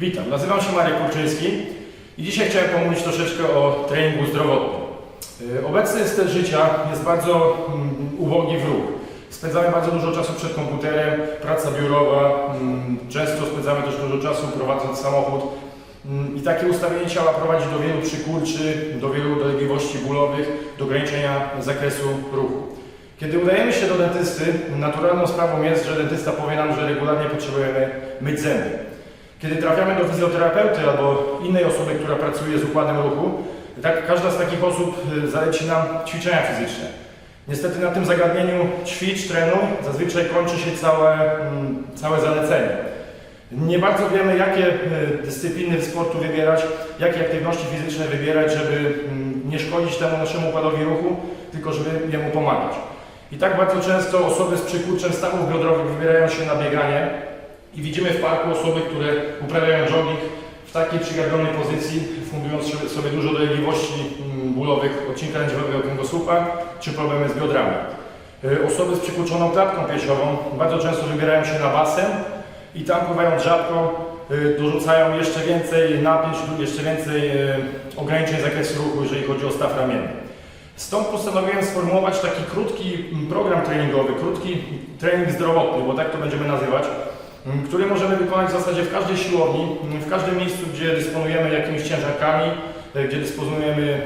Witam, nazywam się Marek Kurczyński i dzisiaj chciałem pomówić troszeczkę o treningu zdrowotnym. Yy, Obecny styl życia jest bardzo mm, ubogi w ruch. Spędzamy bardzo dużo czasu przed komputerem, praca biurowa, mm, często spędzamy też dużo czasu prowadząc samochód Mm, i takie ustawienie ciała prowadzi do wielu przykurczy, do wielu dolegliwości bólowych, do ograniczenia zakresu ruchu. Kiedy udajemy się do dentysty, naturalną sprawą jest, że dentysta powie nam, że regularnie potrzebujemy myć zęby. Kiedy trafiamy do fizjoterapeuty albo innej osoby, która pracuje z układem ruchu, tak każda z takich osób y, zaleci nam ćwiczenia fizyczne. Niestety na tym zagadnieniu ćwicz, trenuj zazwyczaj kończy się całe, mm, całe zalecenie. Nie bardzo wiemy, jakie y, dyscypliny sportu wybierać, jakie aktywności fizyczne wybierać, żeby mm, nie szkodzić temu naszemu układowi ruchu, tylko żeby jemu pomagać. I tak bardzo często osoby z przykurczem stawów biodrowych wybierają się na bieganie i widzimy w parku osoby, które uprawiają jogging w takiej przygarbionej pozycji, fundując sobie- dużo dolegliwości mm, bólowych odcinka lędźwiowego kręgosłupa czy problemy z biodrami. Y, Osoby z przykurczoną klatką piersiową bardzo często wybierają się na basen i tam pływając rzadko y, dorzucają jeszcze więcej napięć, jeszcze więcej y, ograniczeń zakresu ruchu, jeżeli chodzi o staw ramienny. Stąd postanowiłem sformułować taki krótki mm, program treningowy, krótki trening zdrowotny, bo tak to będziemy nazywać, który możemy wykonać w zasadzie w każdej siłowni, w każdym miejscu, gdzie dysponujemy jakimiś ciężarkami, e, gdzie dysponujemy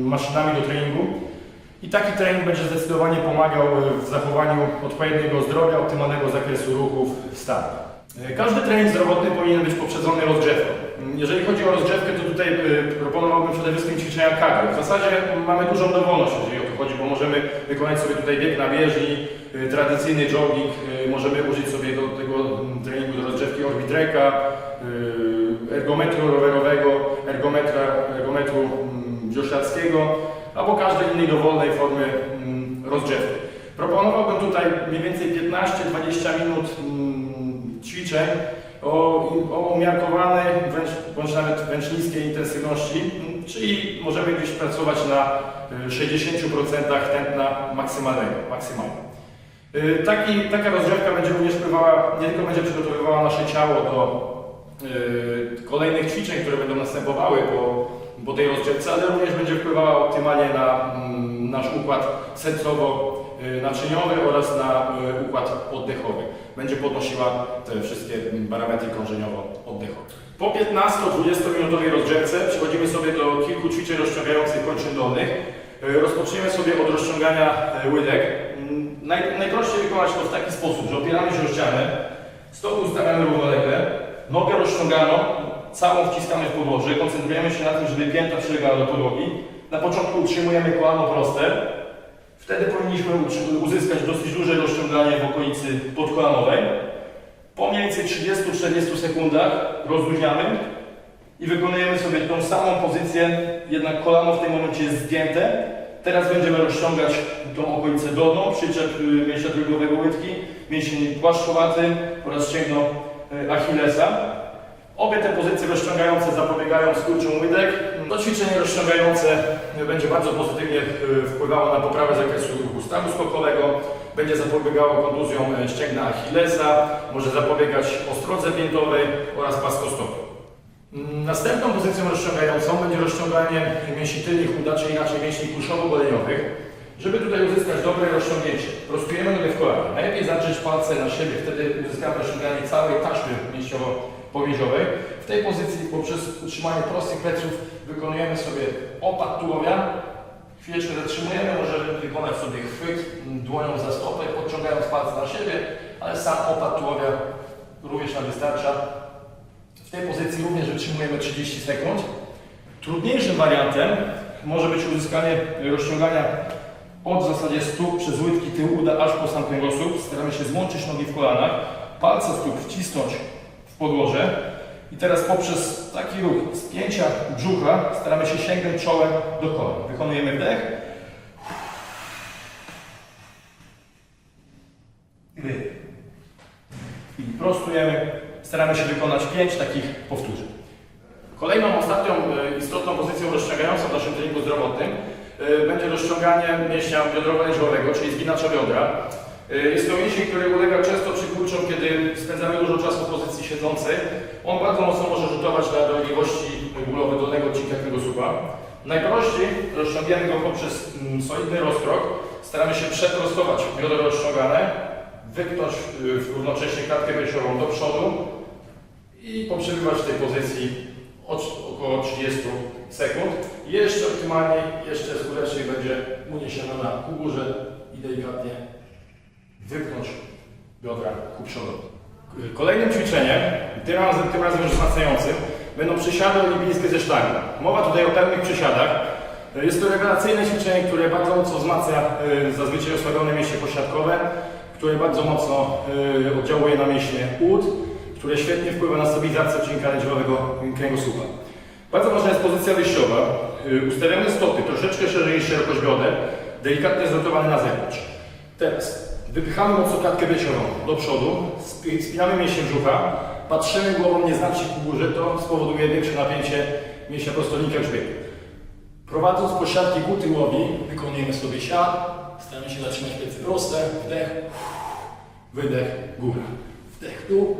maszynami do treningu. I taki trening będzie zdecydowanie pomagał e, w zachowaniu odpowiedniego zdrowia, optymalnego zakresu ruchów w stanie. Każdy trening zdrowotny powinien być poprzedzony rozgrzewką. Mm, Jeżeli chodzi o rozgrzewkę, to tutaj e, proponowałbym przede wszystkim ćwiczenia cardio. W zasadzie mamy dużą dowolność, jeżeli o to chodzi, bo możemy wykonać sobie tutaj bieg na bieżni, e, tradycyjny jogging, e, możemy użyć sobie do tego mm, treningu do rozgrzewki orbitreka, ergometru rowerowego, ergometra, ergometru mm, wioślarskiego, albo każdej innej dowolnej formy mm, rozgrzewki. Proponowałbym tutaj mniej więcej 15-20 minut mm, ćwiczeń o, o umiarkowanej, wręcz, bądź nawet wręcz niskiej intensywności, czyli możemy gdzieś pracować na y, 60% tętna maksymalnego. maksymalnie. Y, Taki, taka rozgrzewka będzie również wpływała, nie tylko będzie przygotowywała nasze ciało do y, kolejnych ćwiczeń, które będą następowały po, po tej rozgrzewce, ale również będzie wpływała optymalnie na mm, nasz układ sercowo-naczyniowy oraz na y, układ oddechowy. Będzie podnosiła te wszystkie parametry krążeniowo-oddechowe. Po 15-20 minutowej rozgrzewce przechodzimy sobie do kilku ćwiczeń rozciągających kończyn dolnych. Y, Rozpoczniemy sobie od rozciągania y, łydek. Mm, Naj, najprościej wykonać to w taki sposób, że opieramy się o ścianę, stopy ustawiamy równolegle, nogę rozciąganą, całą wciskamy w podłoże, koncentrujemy się na tym, żeby pięta przylegała do podłogi. Na początku utrzymujemy kolano proste, wtedy powinniśmy uzyskać dosyć duże rozciąganie w okolicy podkolanowej. Po mniej więcej 30-40 sekundach rozluźniamy i wykonujemy sobie tą samą pozycję, jednak kolano w tym momencie jest zgięte. Teraz będziemy rozciągać tą okolicę dolną, przyczep y, mięśnia drogowego łydki, mięsień płaszczowaty oraz ścięgno y, Achillesa. Obie te pozycje rozciągające zapobiegają skurczom łydek. To ćwiczenie rozciągające będzie bardzo pozytywnie y, wpływało na poprawę zakresu ruchu stawu skokowego, będzie zapobiegało kontuzjom y, ścięgna Achillesa, może zapobiegać ostrodze piętowej oraz płaskostopie. Mm, Następną pozycją rozciągającą będzie rozciąganie mięśni tylnych uda, czy inaczej mięśni kulszowo-goleniowych. Żeby tutaj uzyskać dobre rozciągnięcie, rozpijemy nogę w kolanie. Najlepiej zatrzeć palce na siebie, wtedy uzyskamy rozciąganie całej taśmy mięśniowo-powięziowej. W tej pozycji poprzez utrzymanie prostych pleców wykonujemy sobie opad tułowia. Chwileczkę zatrzymujemy, możemy wykonać sobie chwyt dłonią za stopę, podciągając palce na siebie, ale sam opad tułowia również nam wystarcza. W tej pozycji również wytrzymujemy 30 sekund. Trudniejszym wariantem może być uzyskanie rozciągania od w zasadzie stóp przez łydki tył uda aż po sam kręgosłup. Staramy się złączyć nogi w kolanach, palce stóp wcisnąć podłoże i teraz poprzez taki ruch spięcia brzucha staramy się sięgnąć czołem do kolan. Wykonujemy wdech. I prostujemy. Staramy się wykonać 5 takich powtórzeń. Kolejną, ostatnią e, istotną pozycją rozciągającą w naszym treningu zdrowotnym e, będzie rozciąganie mięśnia biodrowo-lędźwiowego, czyli zginacza biodra. E, Jest to mięsień, który ulega często przykurczom, kiedy spędzamy dużo czasu w pozycji siedzącej, on bardzo mocno może rzutować na dolegliwości bólowe dolnego odcinka kręgosłupa. Najprościej rozciągniemy go poprzez mm, solidny rozkrok. Staramy się przeprostować biodro rozciągane, wypchnąć y, równocześnie klatkę piersiową do przodu i poprzebywać w tej pozycji około 30 sekund. Jeszcze optymalnie, jeszcze skuteczniej będzie uniesiona na ku górze i delikatnie wypchnąć biodra ku przodu. Kolejnym ćwiczeniem, tym razem, tym razem już wzmacniającym, będą przysiady olimpijskie ze sztangą. Mowa tutaj o pełnych przysiadach. Jest to rewelacyjne ćwiczenie, które bardzo mocno wzmacnia y, zazwyczaj osłabione mięśnie pośladkowe, które bardzo mocno y, oddziałuje na mięśnie ud, które świetnie wpływa na stabilizację odcinka lędźwiowego kręgosłupa. Bardzo ważna jest pozycja wyjściowa. Y, Ustawiamy stopy troszeczkę szerzej niż szerokość bioder, delikatnie zrotowane na zewnątrz. Teraz wypychamy mocno klatkę piersiową do przodu, spi- spinamy mięśnie brzucha, patrzymy głową nieznacznie ku górze, to spowoduje większe napięcie mięśnia prostownika grzbietu. Prowadząc posiadki ku tyłowi, wykonujemy sobie siad, staramy się zatrzymać plecy proste, wdech, wydech, góra. Wdech, dół,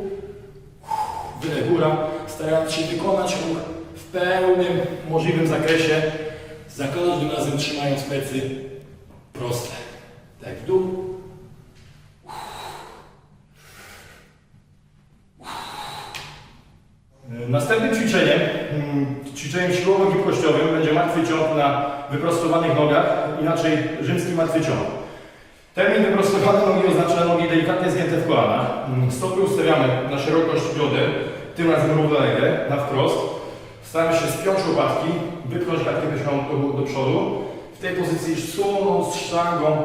wydech, góra, starając się wykonać ruch w pełnym możliwym zakresie, za każdym razem trzymając plecy proste. Tak w dół. Następnym ćwiczeniem, mm, ćwiczeniem siłowo-gibkościowym będzie martwy ciąg na wyprostowanych nogach, inaczej rzymski martwy ciąg. Termin wyprostowane nogi oznacza nogi delikatnie zgięte w kolanach. Mm, Stopy ustawiamy na szerokość bioder, tym razem równolegle, na wprost. Staramy się spiąć łopatki, wypchnąć piersiową do, do przodu. W tej pozycji sunąc sztangą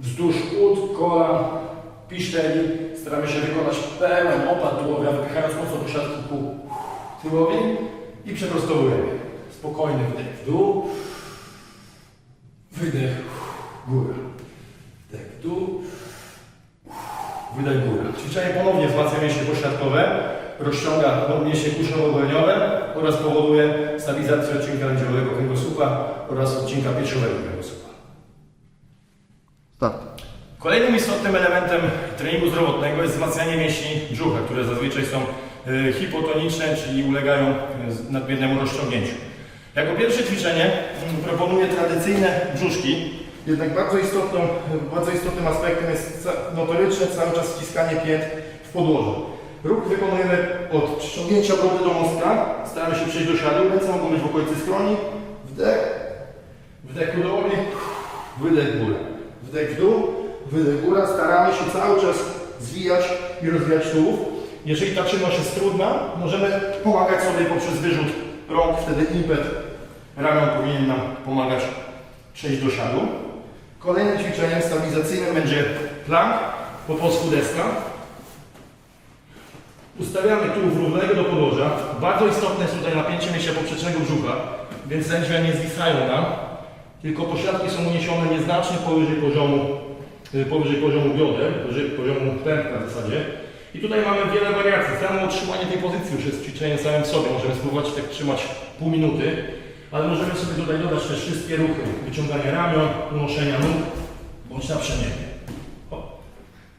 wzdłuż ud, kolan, piszczeli. Staramy się wykonać pełen opad tułowia, wypychając mocno posiadki ku tyłowi i przeprostowujemy. Spokojny wdech w dół, wydech, góra. Wdech w dół, wydech góra. Ćwiczenie ponownie wzmacnia mięśnie pośladkowe, rozciąga mięśnie kuszowo-goleniowe oraz powoduje stabilizację odcinka lędźwiowego kręgosłupa oraz odcinka piersiowego kręgosłupa. Start. Kolejnym istotnym elementem treningu zdrowotnego jest wzmacnianie mięśni brzucha, które zazwyczaj są y, hipotoniczne, czyli ulegają z- nadmiernemu rozciągnięciu. Jako pierwsze ćwiczenie proponuję tradycyjne brzuszki, jednak bardzo, istotną, bardzo istotnym aspektem jest notoryczne cały czas wciskanie pięt w podłoże. Ruch wykonujemy od przyciągnięcia brody do mostka, staramy się przejść do siadu, ręce mogą być w okolicy skroni, wdech, wdech ku dołowi, wydech góra, wdech w dół, wydech góra, staramy się cały czas zwijać i rozwijać tułów. Jeżeli ta czynność jest trudna, możemy pomagać sobie poprzez wyrzut rąk, wtedy impet ramion powinien nam pomagać przejść do siadu. Kolejnym ćwiczeniem stabilizacyjnym będzie plank, po polsku deska. Ustawiamy tułów równego do podłoża. Bardzo istotne jest tutaj napięcie mięśnia poprzecznego brzucha, więc lędźwia nie zwisają nam, tylko pośladki są uniesione nieznacznie powyżej poziomu, y, powyżej poziomu bioder, powyżej poziomu pępka w zasadzie. I tutaj mamy wiele wariacji. Samo utrzymanie tej pozycji już jest ćwiczeniem samym w sobie. Możemy spróbować tak trzymać pół minuty, ale możemy sobie tutaj dodać też wszystkie ruchy. Wyciąganie ramion, unoszenia nóg, bądź naprzemiennie.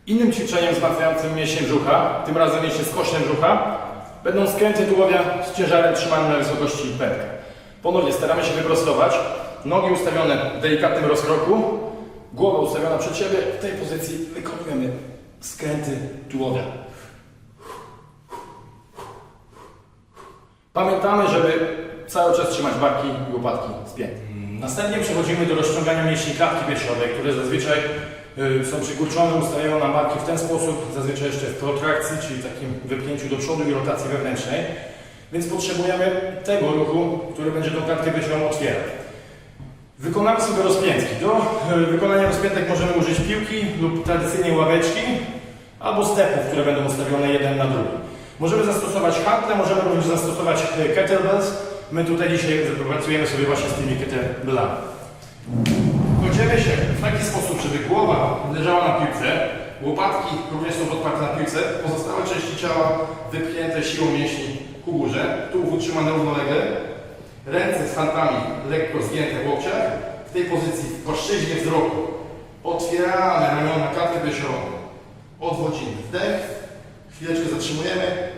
Innym ćwiczeniem wzmacniającym mięśnie brzucha, tym razem mięśnie skośne brzucha, będą skręty tułowia z ciężarem trzymanym na wysokości pępka. Ponownie staramy się wyprostować, nogi ustawione w delikatnym rozkroku, głowa ustawiona przed siebie. W tej pozycji wykonujemy skręty tułowia. Pamiętamy, żeby cały czas trzymać barki i łopatki spięte. Następnie przechodzimy do rozciągania mięśni klatki piersiowej, które zazwyczaj y, są przykurczone, ustawiają nam barki w ten sposób, zazwyczaj jeszcze w protrakcji, czyli takim wypchnięciu do przodu i rotacji wewnętrznej. Więc potrzebujemy tego ruchu, który będzie tą klatkę piersiową otwierał. Wykonamy sobie rozpiętki. Do y, wykonania rozpiętek możemy użyć piłki lub tradycyjnie ławeczki, albo stepów, które będą ustawione jeden na drugi. Możemy zastosować hantle, możemy również zastosować e, kettlebells. My tutaj dzisiaj pracujemy sobie właśnie z tymi kettlebellami. Kładziemy się w taki sposób, żeby głowa leżała na piłce, łopatki również są podparte na piłce, pozostałe części ciała wypchnięte siłą mięśni ku górze, tułów utrzymany równolegle, ręce z hantami lekko zgięte w łokciach, w tej pozycji w płaszczyźnie wzroku otwieramy ramiona, klatkę piersiową, odwodzimy wdech, chwileczkę zatrzymujemy,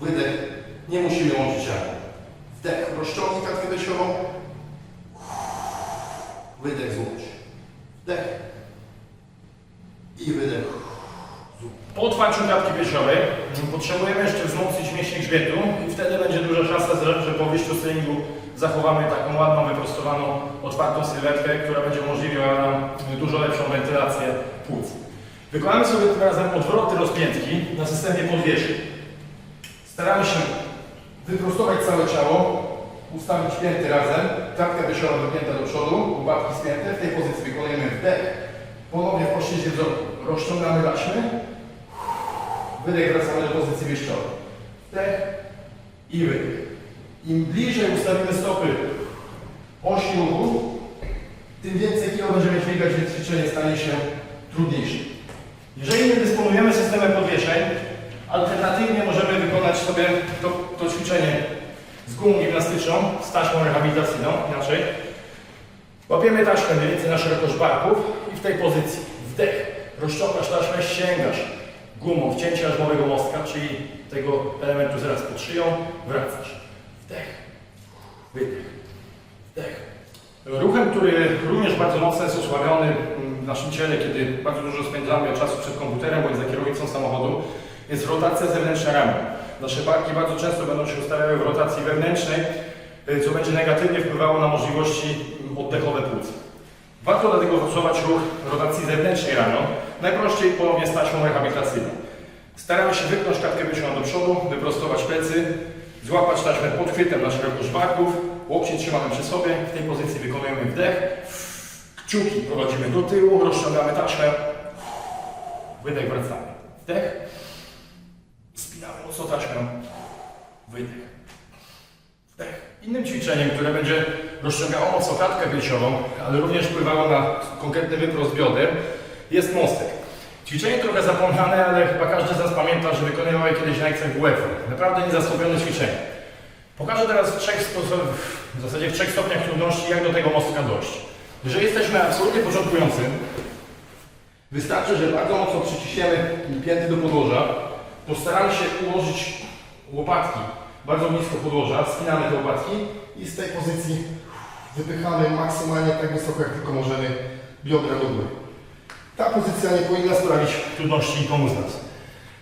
Wydech. Nie musimy łączyć ramion. Wdech. Rozciągnij klatkę piersiową. Wydech złącz. Wdech. I wydech. Po otwarciu klatki piersiowej potrzebujemy jeszcze wzmocnić mięśnie grzbietu i wtedy będzie duża szansa, że po wyjściu z treningu zachowamy taką ładną, wyprostowaną, otwartą sylwetkę, która będzie umożliwiała nam dużo lepszą wentylację płuc. Wykonamy sobie tym razem odwroty rozpiętki na systemie podwieszeń. Staramy się wyprostować całe ciało, ustawić pięty razem, klatka piersiowa dopięta do przodu, łopatki spięte. W tej pozycji wykonujemy wdech, ponownie w poświecie wzroku. Rozciągamy taśmy, wydech wracamy do pozycji wyjściowej. Wdech i wydech. Im bliżej ustawimy stopy osi ruchu, tym więcej kilo będziemy dźwigać, więc ćwiczenie stanie się trudniejsze. Jeżeli nie dysponujemy systemem podwieszeń, alternatywnie możemy wykonać sobie to, to ćwiczenie z gumą gimnastyczną, z taśmą rehabilitacyjną, inaczej. Łapiemy taśmę mniej więcej na szerokość barków i w tej pozycji wdech, rozciągasz taśmę, sięgasz gumą wcięcia jarzmowego mostka, czyli tego elementu zaraz pod szyją, wracasz. Wdech, wydech, wdech. Ruchem, który również bardzo mocno jest osłabiony w naszym ciele, kiedy bardzo dużo spędzamy czasu przed komputerem bądź za kierownicą samochodu, jest rotacja zewnętrzna ramion. Nasze barki bardzo często będą się ustawiały w rotacji wewnętrznej, y, co będzie negatywnie wpływało na możliwości oddechowe płuc. Warto dlatego stosować ruch rotacji zewnętrznej ramion, najprościej ponownie z taśmą rehabilitacyjną. Staramy się wypchnąć klatkę piersiową do przodu, wyprostować plecy, złapać taśmę pod chwytem na szerokość barków, łokcie trzymamy przy sobie, w tej pozycji wykonujemy wdech, kciuki prowadzimy do tyłu, rozciągamy taśmę, wydech wracamy. Wdech, spinamy mocno wydech, wdech. Innym ćwiczeniem, które będzie rozciągało mocno klatkę piersiową, ale również wpływało na konkretny wyprost bioder, jest mostek. Ćwiczenie trochę zapomniane, ale chyba każdy z nas pamięta, że wykonywał je kiedyś na lekcjach WF. Naprawdę niezastąpione ćwiczenie. Pokażę teraz w trzech w zasadzie w trzech stopniach trudności, jak do tego mostka dojść. Jeżeli jesteśmy absolutnie początkującym, wystarczy, że bardzo mocno przyciśniemy pięty do podłoża, postaramy się ułożyć łopatki bardzo blisko podłoża, spinamy te łopatki i z tej pozycji wypychamy maksymalnie tak wysoko, jak tylko możemy biodra do góry. Ta pozycja nie powinna sprawić trudności nikomu z nas.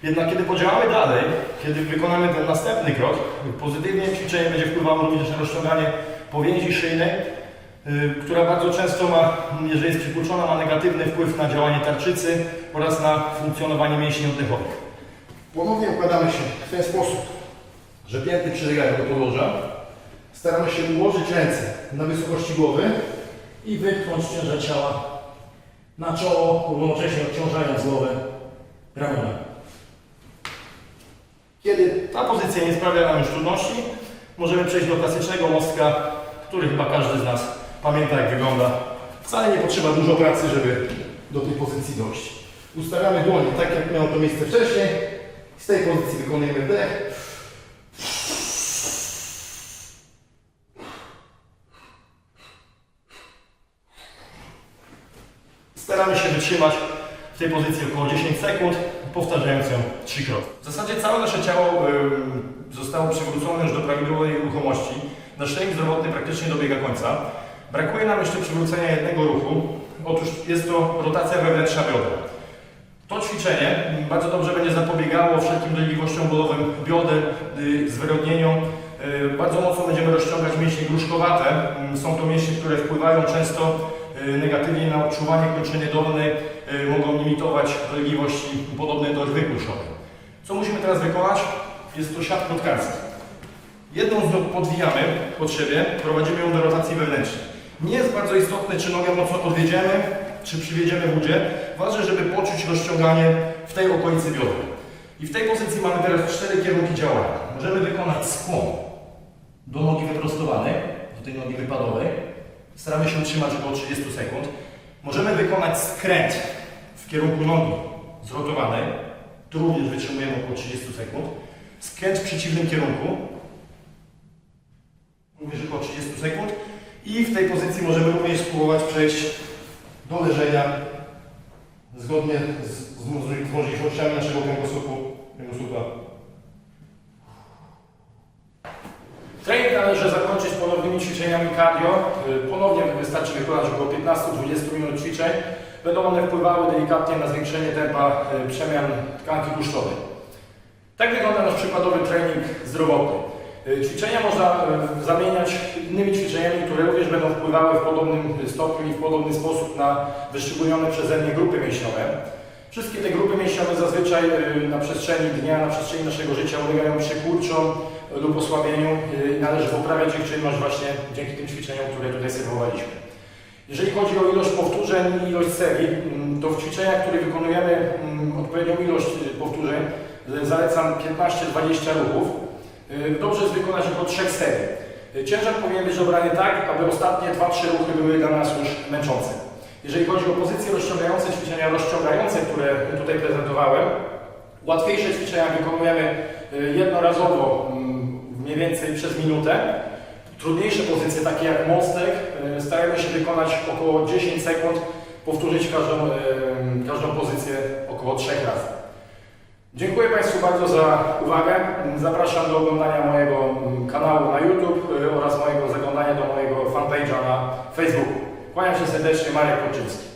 Jednak kiedy podziałamy dalej, kiedy wykonamy ten następny krok, pozytywnie ćwiczenie będzie wpływało również na rozciąganie powięzi szyjnej, y, która bardzo często ma, jeżeli jest przykurczona, ma negatywny wpływ na działanie tarczycy oraz na funkcjonowanie mięśni oddechowych. Ponownie układamy się w ten sposób, że pięty przylegają do podłoża. Staramy się ułożyć ręce na wysokości głowy i wypchnąć ciężar ciała na czoło, równocześnie odciążając głowę ramionami. Kiedy ta pozycja nie sprawia nam już trudności, możemy przejść do klasycznego mostka, który chyba każdy z nas pamięta jak wygląda. Wcale nie potrzeba dużo pracy, żeby do tej pozycji dojść. Ustawiamy dłonie tak jak miało to miejsce wcześniej. Z tej pozycji wykonujemy wdech. Staramy się wytrzymać w tej pozycji około 10 sekund, powtarzając ją trzykrotnie. W zasadzie całe nasze ciało zostało przywrócone już do prawidłowej ruchomości. Nasz trening zdrowotny praktycznie dobiega końca. Brakuje nam jeszcze przywrócenia jednego ruchu. Otóż jest to rotacja wewnętrzna biodra. To ćwiczenie bardzo dobrze będzie zapobiegało wszelkim dolegliwościom bólowym bioder, y, zwyrodnieniom. Y, Bardzo mocno będziemy rozciągać mięśnie gruszkowate. Mm, Są to mięśnie, które wpływają często y, negatywnie na odczuwanie kończyny dolnej, mogą limitować dolegliwości podobne do rwy kruszowej. Co musimy teraz wykonać? Jest to siat plotkarski. Jedną z nóg podwijamy pod siebie, prowadzimy ją do rotacji wewnętrznej. Nie jest bardzo istotne, czy nogę mocno podwiedziemy, czy przywiedziemy w udzie. Ważne, żeby poczuć rozciąganie w tej okolicy biodra. I w tej pozycji mamy teraz cztery kierunki działania. Możemy wykonać skłon do nogi wyprostowanej, do tej nogi wypadowej. Staramy się utrzymać około 30 sekund. Możemy wykonać skręt w kierunku nogi zrotowanej. Tu również wytrzymujemy około 30 sekund. Skręt w przeciwnym kierunku. Również około 30 sekund. I w tej pozycji możemy również spróbować przejść do leżenia zgodnie z, z, z możliwościami naszego kręgosłupu. kręgosłupa. należy zakończyć ponownymi ćwiczeniami cardio. Y, Ponownie wystarczy wykonać około 15-20 minut ćwiczeń. Będą one wpływały delikatnie na zwiększenie tempa y, przemian tkanki tłuszczowej. Tak wygląda nasz przykładowy trening zdrowotny. Y, Ćwiczenia można y, zamieniać innymi ćwiczeniami, które również będą wpływały w podobnym stopniu i w podobny sposób na wyszczególnione przeze mnie grupy mięśniowe. Wszystkie te grupy mięśniowe zazwyczaj y, na przestrzeni dnia, na przestrzeni naszego życia ulegają przykurczom lub osłabieniu i należy poprawiać ich czynność właśnie dzięki tym ćwiczeniom, które tutaj serwowaliśmy. Jeżeli chodzi o ilość powtórzeń i ilość serii, mm, to w ćwiczeniach, które wykonujemy mm, odpowiednią ilość powtórzeń, zalecam 15-20 ruchów. Y, Dobrze jest wykonać około 3 serii. Y, Ciężar powinien być dobrany tak, aby ostatnie 2-3 ruchy były dla nas już męczące. Jeżeli chodzi o pozycje rozciągające, ćwiczenia rozciągające, które tutaj prezentowałem, łatwiejsze ćwiczenia wykonujemy y, jednorazowo, mm, mniej więcej przez minutę. Trudniejsze pozycje, takie jak mostek, staramy się wykonać około 10 sekund, powtórzyć każdą, każdą pozycję około 3 razy. Dziękuję Państwu bardzo za uwagę. Zapraszam do oglądania mojego kanału na YouTube y, oraz mojego zaglądania do mojego fanpage'a na Facebooku. Kłaniam się serdecznie, Marek Koczyński.